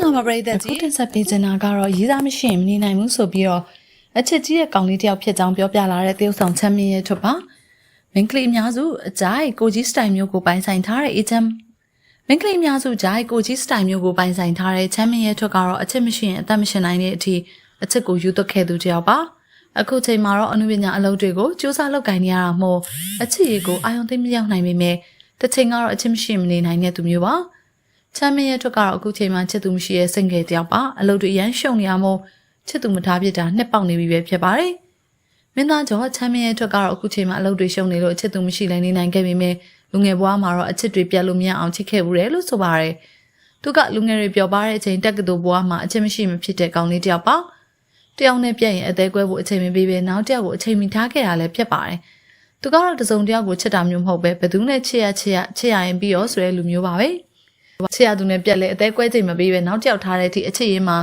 ္ဂလာပါပရိသတ်ကြီးတင်ဆက်ပေးချင်တာကတော့ရေးသားမရှိရင်မနေနိုင်ဘူးဆိုပြီးတော့အချစ်ကြီးရဲ့ကောင်လေးတယောက်ဖြစ်ကြောင်းပြောပြလာတဲ့တရုတ်ဆောင်ချမ်းမင်းရဲ့ထုတ်ပါမင်းကလေးအများစုအကြိုက်ကိုကြီးစတိုင်မျိုးကိုပိုင်ဆိုင်ထားတဲ့အေချမ်းမင်းကလေးအများစုကြိုက်ကိုကြီးစတိုင်မျိုးကိုပိုင်ဆိုင်ထားတဲ့ချမ်းမင်းရဲ့ထုတ်ကတော့အချစ်မရှိရင်အသက်မရှင်နိုင်တဲ့အထိအချစ်ကိုယူသွက်ခဲ့သူတယောက်ပါအခုချိန်မှာတော့အနုပညာအလုပ်တွေကိုစူးစမ်းလုပ်ကိုင်နေရတာမို့အချစ်ရည်ကိုအာရုံသိမ့်မရောက်နိုင်ပေမဲ့တစ်ချိန်ကတော့အချစ်မရှိမနေနိုင်တဲ့သူမျိုးပါ ချမ်းမင်းရဲ့ထွက်ကတော့အခုချိန်မှာချစ်သူမရှိရဲ့စိတ်ငယ်တယောက်ပါအလုပ်တွေရမ်းရှုံနေရမို့ချစ်သူမထားဖြစ်တာနှစ်ပေါက်နေပြီပဲဖြစ်ပါတယ်မင်းသားကျော်ချမ်းမင်းရဲ့ထွက်ကတော့အခုချိန်မှာအလုပ်တွေရှုံနေလို့ချစ်သူမရှိနိုင်နေနိုင်ခဲ့ပေမဲ့လူငယ်ဘဝမှာတော့အချစ်တွေပြတ်လို့မရအောင်ချစ်ခဲ့ဘူးတယ်လို့ဆိုပါတယ်သူကလူငယ်တွေပျော်ပါတဲ့အချိန်တက်ကတူဘဝမှာအချစ်မရှိမဖြစ်တဲ့ကောင်လေးတယောက်ပါတယောက်နဲ့ပြက်ရင်အသေးကွဲဖို့အချိန်မပေးဘဲနောက်တယောက်ကိုအချိန်မီထားခဲ့တာလည်းဖြစ်ပါတယ်သူကတော့တစုံတယောက်ကိုချစ်တာမျိုးမဟုတ်ပဲဘယ်သူနဲ့ချစ်ရချစ်ရချစ်ရရင်ပြီးရောဆိုတဲ့လူမျိုးပါပဲ ချစ်ရသူနဲ့ပြက်လဲအသေးကွဲချိန်မပေးဘဲနောက်တယောက်ထားတဲ့အထိအချစ်ရင်းမှာ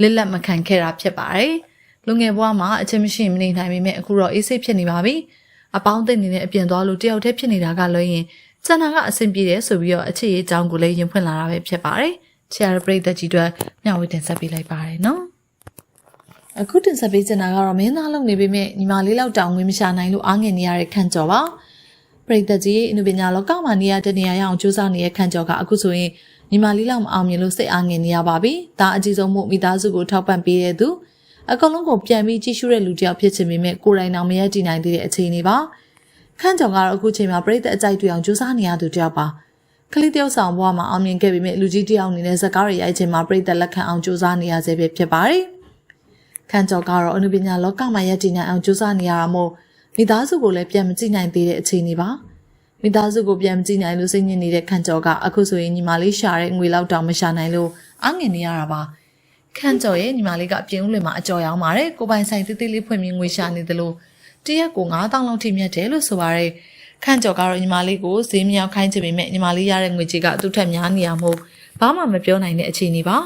လစ်လက်မခံခဲ့တာဖြစ်ပါတယ်လူငယ်ဘဝမှာအချစ်မရှိမနေနိုင်ပေမဲ့အခုတော့အေးစိတ်ဖြစ်နေပါပြီအပေါင်းအသင်းနေတဲ့အပြင်သွားလို့တယောက်တည်းဖြစ်နေတာကလွှဲရင်စန္ဒာကအဆင်ပြေတယ်ဆိုပြီးတော့အချစ်ရေးအကြောင်းကိုလည်းရင်ဖွင့်လာတာပဲဖြစ်ပါတယ်ချစ်ရတဲ့ပရိသတ်ကြီးတွေမျှဝေတင်ဆက်ပေးလိုက်ပါတယ်နော်အခုတင်ဆက်ပေးချင်တာကတော့မင်းသားလုပ်နေပေမဲ့ညီမလေးလောက်တောင်ငွေမရှာနိုင်လို့အားငယ်နေရတဲ့ခန့်ကျော်ပါ ပရိသတ်ကြီးအနုပညာလောကမှာနေရတဲ့နေရာရအောင်စူးစမ်းနေတဲ့ခန့်ကျော်ကအခုဆိုရင်ညီမလေးလောက်မအောင်မြင်လို့စိတ်အားငယ်နေရပါပြီ။ဒါအကြီးဆုံးမှုမိသားစုကိုထောက်ပံ့ပေးတဲ့သူအကောင်လုံးကိုပြန်ပြီးကြည့်ရှုတဲ့လူတစ်ယောက်ဖြစ်ချင်ပေမဲ့ကိုယ်တိုင်အောင်မရတည်နိုင်သေးတဲ့အခြေအနေပါ။ခန့်ကျော်ကတော့အခုချိန်မှာပြိတ္တအကြိုက်တွေ့အောင်စူးစမ်းနေရသူတစ်ယောက်ပါ။ကလေးတယောက်ဆောင်ဘဝမှာအောင်မြင်ခဲ့ပေမဲ့လူကြီးတယောက်အနေနဲ့ဇက်ကားရရိုက်ချိန်မှာပြိတ္တလက်ခံအောင်စူးစမ်းနေရစေပဲဖြစ်ပါတယ်။ခန့်ကျော်ကတော့အနုပညာလောကမှာရည်တည်နိုင်အောင်စူးစမ်းနေရတာမို့ မိသားစုကိုလည်းပြန်မကြည့်နိုင်သေးတဲ့အခြေအနေပါ။မိသားစုကိုပြန်မကြည့်နိုင်လို့စိတ်ညစ်နေတဲ့ခန့်ကျော်ကအခုဆိုရင်ညီမလေးရှာတဲ့ငွေလောက်တောင်မရှာနိုင်လို့အငင်နေရတာပါခန့်ကျော်ရဲ့ညီမလေးကအပြင်ဦးလွင်မှာအကြော်ရောင်းပါတယ်ကိုပိုင်ဆိုင်တိတိလေးဖွင့်ပြီးငွေရှာနေတယ်လို့တရက်ကို9000လောက်ထိမြတ်တယ်လို့ဆိုပါတယ်ခန့်ကျော်ကတော့ညီမလေးကိုဈေးမြောက်ခိုင်းချင်ပေမဲ့ညီမလေးရတဲ့ငွေကြီးကသူ့ထက်များနေရမို့ဘာမှမပြောနိုင်တဲ့အခြေအနေပါ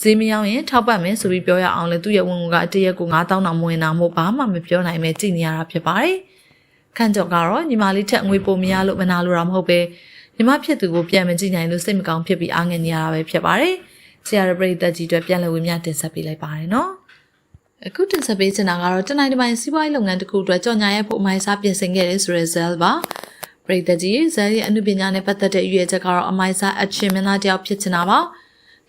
ဈေးမရောက်ရင်ထောက်ပံ့မယ်ဆိုပြီးပြောရအောင်လေသူ့ရဲ့ဝင်ငွေကတရက်ကို9000တောင်မဝင်တာမို့ဘာမှမပြောနိုင်ပဲကြည်နေရတာဖြစ်ပါတယ်ခန့်ကျော်ကတော့ညီမလေးထက်ငွေပိုမရလို့မနာလို့တာမဟုတ်ပဲညီမဖြစ်သူကိုပြန်မကြည့်နိုင်လို့စိတ်မကောင်းဖြစ်ပြီးအားငယ်နေရတာပဲဖြစ်ပါတယ်။ဆရာရပရိသတ်ကြီးတွေပြန်လည်ဝင်မြတင်ဆက်ပေးလိုက်ပါတယ်နော်။အခုတင်ဆက်ပေးချင်တာကတော့တနိုင်တပိုင်းစီးပွားရေးလုပ်ငန်းတစ်ခုအတွက်ကြော်ညာရဲ့ဖို့အမိုင်းစားပြင်ဆင်ခဲ့တဲ့ဆိုရဲဇဲလ်ပါ။ပရိသတ်ကြီးဇဲလ်ရဲ့အမှုပညာနဲ့ပတ်သက်တဲ့အရွေချက်ကတော့အမိုင်းစားအချင်းမင်းသားတယောက်ဖြစ်ချင်တာပါ။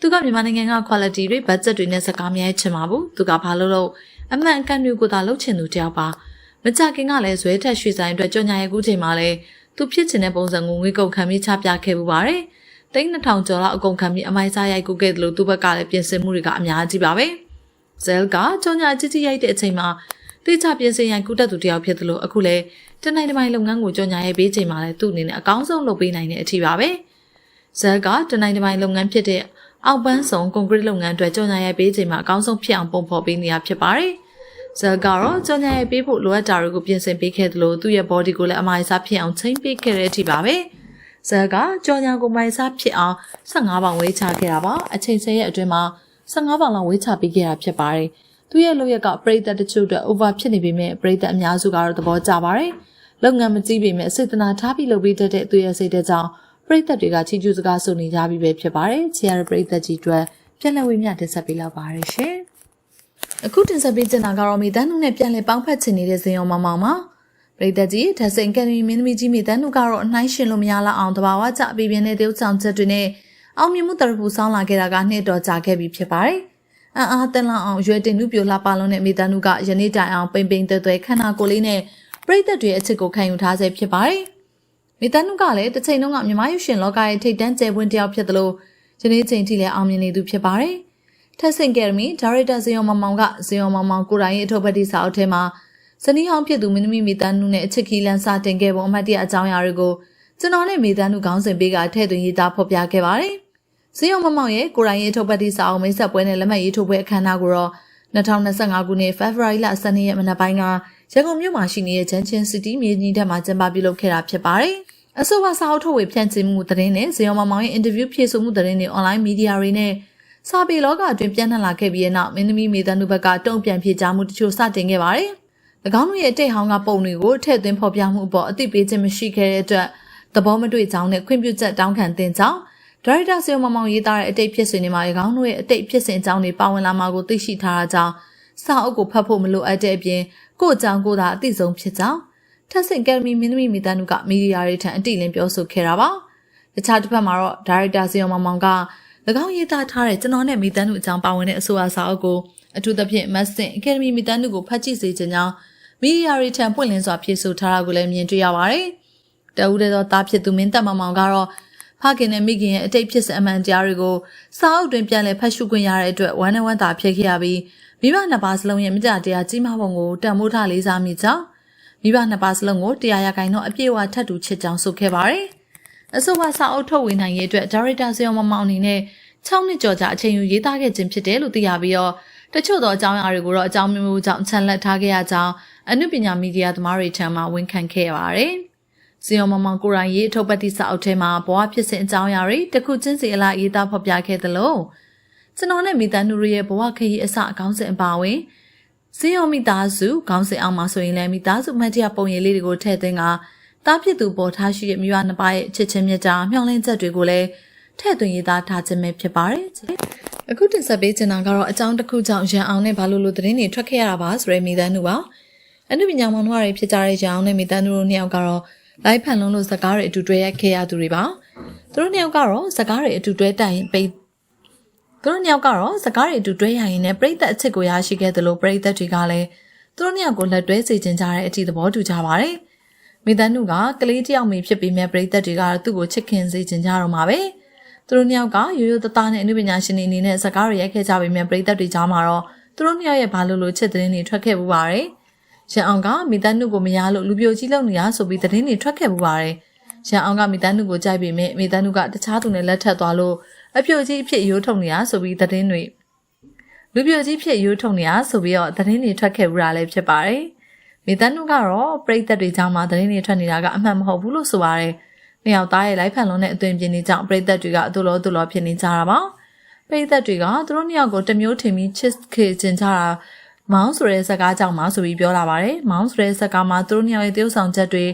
သူကမြန်မာနိုင်ငံက quality တွေ budget တွေနဲ့စကားများချင်ပါဘူး။သူကဘာလို့လို့အမှန်အကန်တွေကိုသာလုပ်ချင်သူတယောက်ပါ။မကြခင်ကလည်းဇွဲထက်ရွှေဆိုင်အတွက်ကြော်ညာရဲ့ကူးချိန်မှာလည်းသူဖြစ်ချင်တဲ့ပုံစံကိုငွေကုန်ခံပြီးချပြခဲ့ပူပါတယ်။တိန်း2000ကျော်လောက်အကုန်ခံပြီးအမိုင်းစားရိုက်ကူခဲ့တယ်လို့သူ့ဘက်ကလည်းပြင်ဆင်မှုတွေကအများကြီးပါပဲ။ဇဲလ်ကကြော်ညာကြီးကြီးရိုက်တဲ့အချိန်မှာတိကျပြင်ဆင်ရိုက်ကူတတ်သူတယောက်ဖြစ်တယ်လို့အခုလည်းတနိုင်တမိုင်လုပ်ငန်းကိုကြော်ညာရိုက်ပေးချိန်မှာလည်းသူ့အနေနဲ့အကောင်းဆုံးလုပ်ပေးနိုင်တဲ့အထိပါပဲ။ဇဲလ်ကတနိုင်တမိုင်လုပ်ငန်းဖြစ်တဲ့ အောက်ပန်းဆောင်ကွန်ကရစ်လုပ်ငန်းအတွက်ကြော်ညာရိုက်ပေးချိန်မှာအကောင်းဆုံးဖြစ်အောင်ပုံဖော်ပေးနေရဖြစ်ပါတယ်။ဇယ်ကတော့ကြောင်ညာရဲ့ပေးဖို့လိုအပ်တာတွေကိုပြင်ဆင်ပေးခဲ့တယ်လို့သူ့ရဲ့ body ကိုလည်းအမိုင်စားဖြစ်အောင်ချိန်ပေးခဲ့တဲ့အထိပါပဲဇယ်ကကြောင်ညာကိုမိုင်စားဖြစ်အောင်15ပေါင်ဝေးချခဲ့တာပါအချိန်ဆယ်ရက်အတွင်းမှာ15ပေါင်လောက်ဝေးချပေးခဲ့တာဖြစ်ပါတယ်သူ့ရဲ့လုပ်ရက်ကပရိသတ်တချို့အတွက် over ဖြစ်နေပေမဲ့ပရိသတ်အများစုကတော့သဘောကျပါတယ်လုပ်ငန်းမကြည့်ပေမဲ့စေတနာထားပြီးလုပ်ပေးတတ်တဲ့သူရဲ့စိတ်တဲ့ကြောင့် ပရိသတ်တွေကချီးကျူးစကားဆိုနေကြပြီပဲဖြစ်ပါတယ်ချီရတဲ့ပရိသတ်ကြီးတွေပြန်လည်ဝေမျှတင်ဆက်ပေးလောက်ပါတယ်ရှင်အခုတင်ဆက်ပေးချင်တာကတော့မိသားစုနဲ့ပြန်လည်ပေါင်းဖက်ချင်နေတဲ့ဇင်အောင်မောင်မောင်ပါပရိသတ်ကြီးဓာတ်စိန်ကယ်ရီမင်းသမီးကြီးမိသားစုကတော့အနှိုင်းရှင်လို့မရလောက်အောင်တဘာဝကြအပြင်းနဲ့တရုတ်ဆောင်ချက်တွေနဲ့အောင်မြင်မှုတရဖူဆောင်းလာခဲ့တာကနှစ်တော်ကြာခဲ့ပြီဖြစ်ပါတယ်အံ့အားတန်လောက်အောင်ရွယ်တင်နုပြိုလှပလုံးတဲ့မိသားစုကယနေ့တိုင်အောင်ပိန်ပိန်တဲတဲခန္ဓာကိုယ်လေးနဲ့ပရိသတ်တွေအချစ်ကိုခံယူထားစေဖြစ်ပါတယ် မိသားစုကလည်းတစ်ချိန်လုံးကမြမယူရှင်လောကရဲ့ထိတ်တန်းကျယ်ပွင့်တယောက်ဖြစ်သလိုယနေ့ချိန်ထိလည်းအောင်မြင်နေသူဖြစ်ပါတယ်ထက်ဆင်ကယ်မီဒါရိုက်တာဇေယုံမောင်မောင်ကဇေယုံမောင်မောင်ကိုရိုင်းရဲ့အထုပ်ပတ်တိစာအုပ်ထဲမှာဇနီးဟောင်းဖြစ်သူမင်းသမီးမိသားစုနဲ့အချစ်ခီလန်စာတင်ခဲ့ပုံအမှတ်တရအကြောင်းအရာတွေကိုကျွန်တော်နဲ့မိသားစုခေါင်းစဉ်ပေးကထည့်သွင်းရေးသားဖော်ပြခဲ့ပါတယ်။ဇေယုံမောင်မောင်ရဲ့ကိုရိုင်းရဲ့အထုပ်ပတ်တိစာအုပ်မိတ်ဆက်ပွဲနဲ့လက်မှတ်ရေးထိုးပွဲအခမ်းအနားကိုတော့2025ခုနှစ်ဖေဖော်ဝါရီလ12ရက်မနက်ပိုင်းက ရန်ကုန်မြို့မှာရှိနေတဲ့ဂျန်ချင်းစီတီမြေကြီးထက်မှာကျင်းပပြုလုပ်ခဲ့တာဖြစ်ပါတယ်။အဆိုပါစာအုပ်ထုတ်ဝေဖြန့်ချိမှုသတင်းနဲ့ဇေယုံမောင်မောင်ရဲ့အင်တာဗျူးဖြေဆိုမှုသတင်းတွေအွန်လိုင်းမီဒီယာတွေနဲ့စာပေလောကအတွင်းပြန့်နှံ့လာခဲ့ပြီးတဲ့နောက်မင်းသမီးမေတ္တာနုဘက်ကတုံ့ပြန်ဖြေကြားမှုတချို့စတင်ခဲ့ပါတယ်။၎င်းတို့ရဲ့အတိတ်ဟောင်းကပုံတွေကိုထည့်သွင်းဖော်ပြမှုအပေါ်အသိပေးခြင်းမရှိခဲ့တဲ့အတွက်သဘောမတွေ့ကြောင်းနဲ့ခွင့်ပြုချက်တောင်းခံတဲ့ကြောင်းဒါရိုက်တာဆီယိုမမောင်ရေးသားတဲ့အတိတ်ဖြစ်စဉ်တွေမှာ၎င်းတို့ရဲ့အတိတ်ဖြစ်စဉ်အကြောင်းတွေပါဝင်လာမှာကိုသိရှိထားတာကြောင့် စာအုပ်ကိုဖတ်ဖို့မလိုအပ်တဲ့အပြင်ကိုယ့်အကြောင်းကိုယ်သာအသိဆုံးဖြစ်ကြောင်းထက်ဆင့်ကယ်ဒမီမင်းသမီးမိသားစုကမီဒီယာတွေထံအတိအလင်းပြောဆိုခဲ့တာပါ။တခြားတစ်ဖက်မှာတော့ဒါရိုက်တာဆီယိုမမောင်က၎င်းရေးသားထားတဲ့ကျွန်တော်နဲ့မိသားစုအကြောင်းပါဝင်တဲ့အဆိုအစာအုပ်ကိုအထူးသဖြင့်မတ်ဆင်အကယ်ဒမီမိသားစုကိုဖတ်ကြည့်စေခြင်းကြောင့်မီဒီယာတွေထံပွင့်လင်းစွာဖြည့်ဆို့ထားတာကိုလည်းမြင်တွေ့ရပါတယ်။တဦးတည်းသောသားဖြစ်သူမင်းသက်မမောင်ကတော့ဖခင်နဲ့မိခင်ရဲ့အတိတ်ဖြစ်စဉ်အမှန်တရားတွေကိုစာအုပ်တွင်ပြန်လည်ဖတ်ရှုခွင့်ရတဲ့အတွက်ဝမ်းနဲ့ဝမ်းသာဖြစ်ခဲ့ရပြီး မိဘနှစ်ပါးစလုံးရဲ့မြတ်တရားကြီးမားပုံကိုတန်ဖိုးထားလေးစားမိကြောင်းမိဘနှစ်ပါးစလုံးကိုတရားရဂိုင်တော့အပြည့်အဝထပ်တူချစ်ကြောင်းဆိုခဲ့ပါတယ်။အဆိုပါစာအုပ်ထုတ်ဝေနိုင်ရေးအတွက်ဒါရိုက်တာဆီယောမမောင်အနေနဲ့6နှစ်ကျော်ကြာအချိန်ယူရေးသားခဲ့ခြင်းဖြစ်တယ်လို့သိရပြီးတော့တချို့သောအကြောင်းအရာတွေကိုတော့အကြောင်းမျိုးမျိုးကြောင့်ချန်လက်ထားခဲ့ရကြောင်းအနုပညာမီဒီယာသမားတွေထံမှဝန်ခံခဲ့ရပါတယ်။စီယောမမောင်ကိုရိုင်းရေးအထုပ်ပတ်တိစာအုပ်ထဲမှာဘဝဖြစ်စဉ်အကြောင်းအရာတွေတစ်ခုချင်းစီအလားရေးသားဖော်ပြခဲ့သလို ကျွန်တော်နဲ့မိသားစုရဲ့ဘဝခရီးအစအကောင်းစဉ်အပါအဝင်စီယောမိသားစုခေါင်းစဉ်အောင်မှာဆိုရင်လည်းမိသားစုမှတ်တရပုံရိပ်လေးတွေကိုထည့်သွင်းကတားဖြစ်သူပေါ်ထားရှိတဲ့မိဘနှစ်ပါးရဲ့အချစ်ချင်းမြတ်တာမျှော်လင့်ချက်တွေကိုလည်းထည့်သွင်းရေးသားထားခြင်းပဲဖြစ်ပါတယ်။အခုတင်ဆက်ပေးချင်တာကတော့အကြောင်းတစ်ခုကြောင့်ရန်အောင်နဲ့ဘာလို့လို့သတင်းတွေထွက်ခဲ့ရတာပါဆိုတဲ့မိသားစုပါ။အနုပညာမောင်နှမတွေဖြစ်ကြတဲ့ရန်အောင်နဲ့မိသားစုတို့နှစ်ယောက်ကတော့လိုက်ဖန်လုံးလို့စကားတွေအတူတွဲရိုက်ခဲ့ရသူတွေပါ။သူတို့နှစ်ယောက်ကတော့စကားတွေအတူတွဲတိုင်ပိတ် သူတို့နှစ်ယောက်ကတော့စကားတွေအတူတွဲရရင်လည်းပြိသက်အချစ်ကိုရရှိခဲ့သလိုပြိသက်တွေကလည်းသူတို့နှစ်ယောက်ကိုလက်တွဲစေချင်ကြတဲ့အထိသဘောတူကြပါတယ်။မိသားစုကကလေးတယောက်မိဖြစ်ပြီးမြဲပြိသက်တွေကသူ့ကိုချစ်ခင်စေချင်ကြတော့မှာပဲ။သူတို့နှစ်ယောက်ကရိုးရိုးသားသားနဲ့အနုပညာရှင်တွေအနေနဲ့စကားတွေရိုက်ခဲ့ကြပြီးမြဲပြိသက်တွေကြားမှာတော့သူတို့နှစ်ယောက်ရဲ့ဘာလို့လို့ချစ်တဲ့င်းတွေထွက်ခဲ့ပူပါတယ်။ရန်အောင်ကမိသားစုကိုမရလို့လူပြိုကြီးလုံနေတာဆိုပြီးသတင်းတွေထွက်ခဲ့ပူပါတယ်။ရန်အောင်ကမိသားစုကိုကြိုက်ပြီးမြဲမိသားစုကတခြားသူနဲ့လက်ထပ်သွားလို့ အပြိုကြီးဖြစ်ရိုးထုံနေတာဆိုပြီးသတင်းတွေလူပြိုကြီးဖြစ်ရိုးထုံနေတာဆိုပြီးတော့သတင်းတွေထွက်ခဲ့ဘူးတာလည်းဖြစ်ပါတယ်။မိသားစုကတော့ပြိသက်တွေကြောင့်မှသတင်းတွေထွက်နေတာကအမှန်မဟုတ်ဘူးလို့ဆိုပါတယ်။နှစ်ယောက်သားရဲ့လိုက်ဖန်လုံးတဲ့အသွင်ပြင်းနေကြောင့်ပြိသက်တွေကအတူလောတူလောဖြစ်နေကြတာပါ။ပြိသက်တွေကသူတို့နှစ်ယောက်ကိုတမျိုးထင်ပြီးချစ်ခေကျင်ကြတာမောင်းဆိုတဲ့ဇာတ်ကားကြောင့်မှဆိုပြီးပြောလာပါတယ်။မောင်းဆိုတဲ့ဇာတ်ကားမှာသူတို့နှစ်ယောက်ရဲ့တရုပ်ဆောင်ချက်တွေ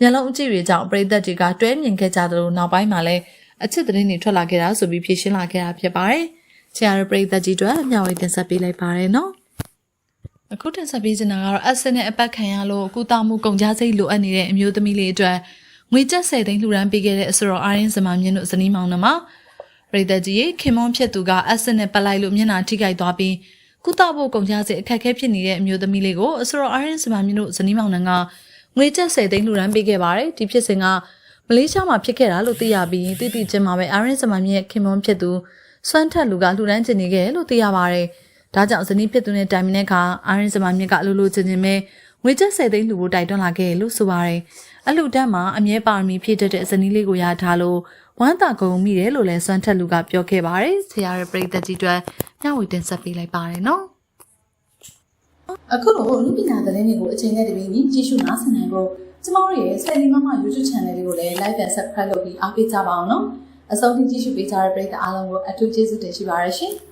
မျက်လုံးအကြည့်တွေကြောင့်ပြိသက်တွေကတွဲမြင်ခဲ့ကြသလိုနောက်ပိုင်းမှာလည်း အချစ်သတင်းတွေထွက်လာခဲ့တာဆိုပြီးဖြေရှင်းလာခဲ့တာဖြစ်ပါတယ်။ချာရပရိသတ်ကြီးတို့အမျှဝေတင်ဆက်ပေးလိုက်ပါတယ်နော်။အခုတင်ဆက်ပေးချင်တာကတော့အက်ဆစ်နဲ့အပတ်ခံရလို့ကုသမှုကုန်ကြစိတ်လိုအပ်နေတဲ့အမျိုးသမီးလေးအတွက်ငွေကျပ်10သိန်းလှူဒန်းပေးခဲ့တဲ့အဆိုတော်အာရင်စမမြင့်တို့ဇနီးမောင်နှမပရိသတ်ကြီးရဲ့ခင်မွန်ဖြစ်သူကအက်ဆစ်နဲ့ပတ်လိုက်လို့မျက်နှာထိခိုက်သွားပြီးကုသဖို့ကုန်ကြစိတ်အခက်အခဲဖြစ်နေတဲ့အမျိုးသမီးလေးကိုအဆိုတော်အာရင်စမမြင့်တို့ဇနီးမောင်နှံကငွေကျပ်10သိန်းလှူဒန်းပေးခဲ့ပါတယ်။ဒီဖြစ်စဉ်ကမ လေးရှားမှာဖြစ်ခဲ့တာလို့သိရပြီးတိတိကျကျမှာပဲအာရင်စမမြင့်ခင်မွန်ဖြစ်သူစွမ်းထက်လူကလှူဒန်းကျင်နေခဲ့လို့သိရပါတယ်။ဒါကြောင့်ဇနီးဖြစ်သူနဲ့တိုင်မင်းတဲ့အခါအာရင်စမမြင့်ကအလိုလိုချင်ချင်ပဲငွေကျပ်10သိန်းလှူဖို့တိုက်တွန်းလာခဲ့လို့ဆိုပါတယ်။အလှူဒန်းမှာအမြဲပါရမီဖြည့်တတ်တဲ့ဇနီးလေးကိုရထားလို့ဝမ်းသာကုန်မိတယ်လို့လည်းစွမ်းထက်လူကပြောခဲ့ပါတယ်။ဆရာရဲ့ပြိသက်ကြီးတွေညဝေတင်ဆက်ပေးလိုက်ပါတယ်နော်။အခုလိုလူပညာသတင်းတွေကိုအချိန်နဲ့တပြေးညီကြည့်ရှုနားဆင်နိုင်ဖို့ ကျမတို့ရဲ့ဆယ်လီမမ YouTube channel လေးကိုလည်း like and subscribe လုပ်ပြီးအားပေးကြပါအောင်နော်အဆုံးထိကြည့်ရှုပေးကြတဲ့ပရိသတ်အားလုံးကိုအထူးကျေးဇူးတင်ရှိပါရရှင်။